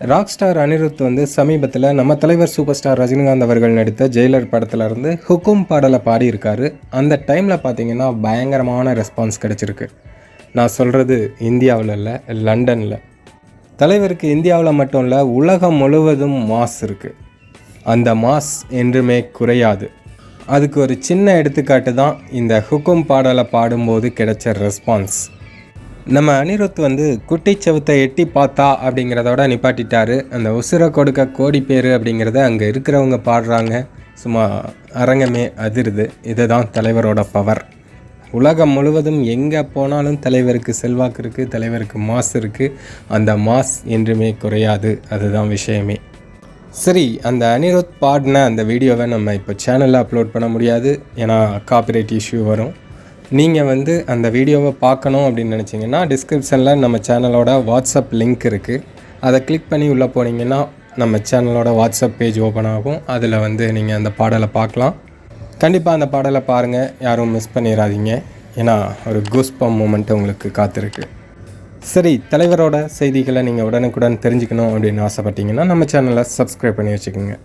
Rock star Anirudh வந்து சமீபத்தில் நம்ம தலைவர் சூப்பர் ஸ்டார் ரஜினிகாந்த் அவர்கள் நடித்த ஜெயிலர் படத்தில் இருந்து ஹுக்கும் பாடலை பாடியிருக்காரு. அந்த டைமில் பார்த்தீங்கன்னா பயங்கரமான ரெஸ்பான்ஸ் கிடச்சிருக்கு. நான் சொல்கிறது இந்தியாவில் இல்லை லண்டனில். தலைவருக்கு இந்தியாவில் மட்டும் இல்லை உலகம் முழுவதும் மாஸ் இருக்குது அந்த மாஸ் என்றுமே குறையாது. அதுக்கு ஒரு சின்ன எடுத்துக்காட்டு தான் இந்த ஹுக்கும் பாடலை பாடும்போது கிடைச்ச ரெஸ்பான்ஸ் நம்ம அனிருத் வந்து குட்டி செவத்தை எட்டி பார்த்தா அப்படிங்கிறதோட நிப்பாட்டிட்டாரு. அந்த உசுரை கொடுக்க கோடி பேர் அப்படிங்கிறத அங்கே இருக்கிறவங்க பாடுறாங்க. சும்மா அரங்கமே அதிருது. இதுதான் தலைவரோட பவர். உலகம் முழுவதும் எங்கே போனாலும் தலைவருக்கு செல்வாக்கு இருக்குது தலைவருக்கு மாஸ் இருக்குது அந்த மாஸ் என்றுமே குறையாது. அதுதான் விஷயமே. சரி அந்த அனிருத் பாடின அந்த வீடியோவை நம்ம இப்போ சேனலில் அப்லோட் பண்ண முடியாது. ஏன்னா காப்பிரைட் இஷ்யூ வரும். நீங்கள் வந்து அந்த வீடியோவை பார்க்கணும் அப்படின்னு நினச்சிங்கன்னா டிஸ்கிரிப்ஷனில் நம்ம சேனலோட வாட்ஸ்அப் லிங்க் இருக்குது அதை கிளிக் பண்ணி உள்ளே போனீங்கன்னா நம்ம சேனலோட வாட்ஸ்அப் பேஜ் ஓப்பன் ஆகும். அதில் வந்து நீங்கள் அந்த பாடலை பார்க்கலாம். கண்டிப்பாக அந்த பாடலை பாருங்கள் யாரும் மிஸ் பண்ணிடாதீங்க ஏன்னா ஒரு கூஸ்பம் மூமெண்ட் உங்களுக்கு காத்திருக்கு. சரி தலைவரோட செய்திகளை நீங்கள் உடனுக்குடன் தெரிஞ்சுக்கணும் அப்படின்னு ஆசைப்பட்டீங்கன்னா நம்ம சேனலை சப்ஸ்கிரைப் பண்ணி வச்சுக்கோங்க.